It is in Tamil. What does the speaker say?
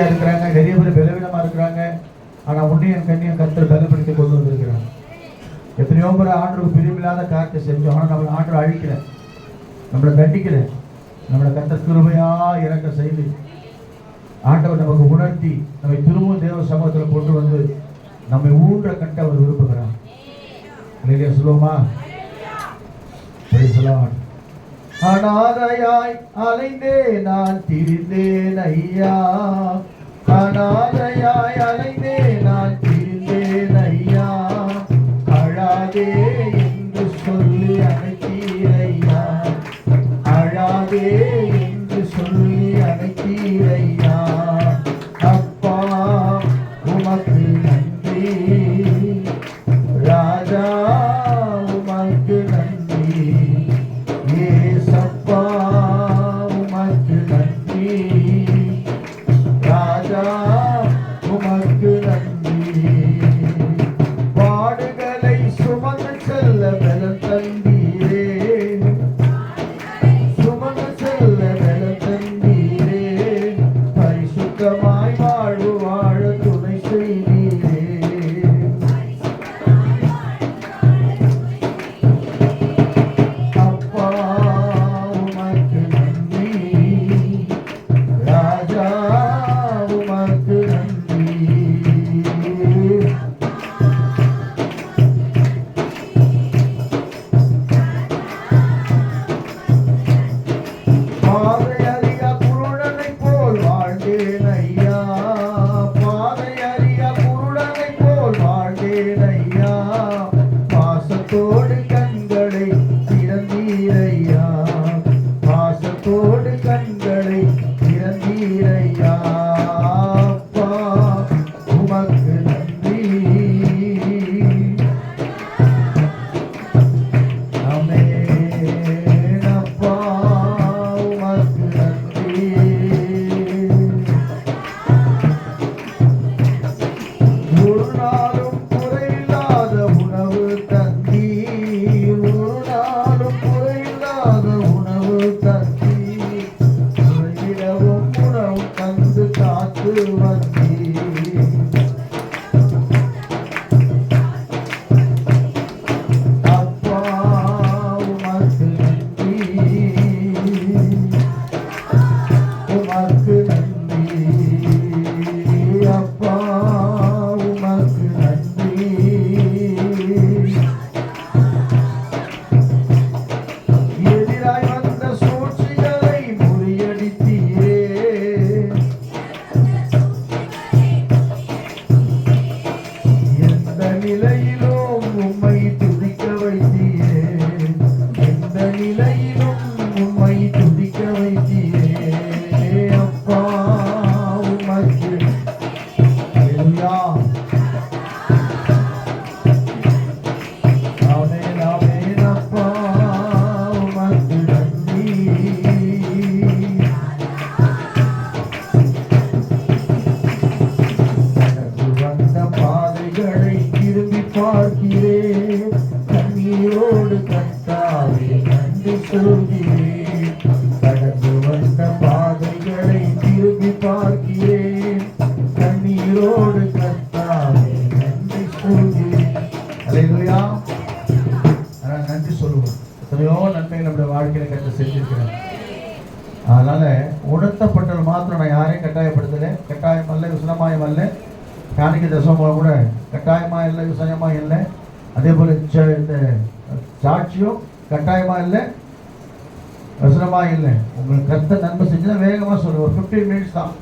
இருக்கிறாங்க நிறைய பேர் பலவீனமா இருக்கிறாங்க. ஆனா உன்னையும் கண்ணியும் கத்தர் பலப்படுத்தி கொண்டு வந்திருக்கிறாங்க எத்தனையோ பேர் ஆண்டுக்கு பிரிவில்லாத காரியத்தை செஞ்சோம் ஆனால் நம்மளை ஆண்டு அழிக்கிறேன் நம்மளை தண்டிக்கல நம்மளை கத்த திருமையாக இறக்க செய்து ஆண்டவர் நமக்கு உணர்த்தி நம்மை திரும்பவும் தேவ சமூகத்தில் கொண்டு வந்து நம்மை ஊன்ற கட்ட அவர் விரும்புகிறார். இல்லையா சொல்லுவோமா Praise. அனாதையாய் அலைந்தே நான் திரிந்தேன் ஐயா. அனாதையாய் அலைந்தே நான் திரிந்தேன் ஐயா. அழாதே என்று சொல்லி அழைத்தீரையா அழாதே என்று சொல்லி அழைத்தீரையா அப்பா உமக்கு எந்த நன்றி சொல்லுவோம். எத்தனையோ நன்மைகள் நம்முடைய வாழ்க்கையில கற்று செஞ்சிருக்கிறேன் அதனால உணர்த்தப்பட்டல் மாத்திரம் நான் யாரையும் கட்டாயப்படுத்தல. கட்டாயம் அல்ல விசனமாயம் அல்ல. காணிக்க தசமாக கூட கட்டாயமா இல்லை விசனமா இல்லை. அதே போல இந்த சாட்சியும் கட்டாயமா இல்லை வசனமா இல்லை. உங்களுக்கு கருத்தை நன்மை செஞ்சுதான் வேகமாக சொல்லுவோம் ஃபிஃப்டீன் மினிட்ஸ் தான்.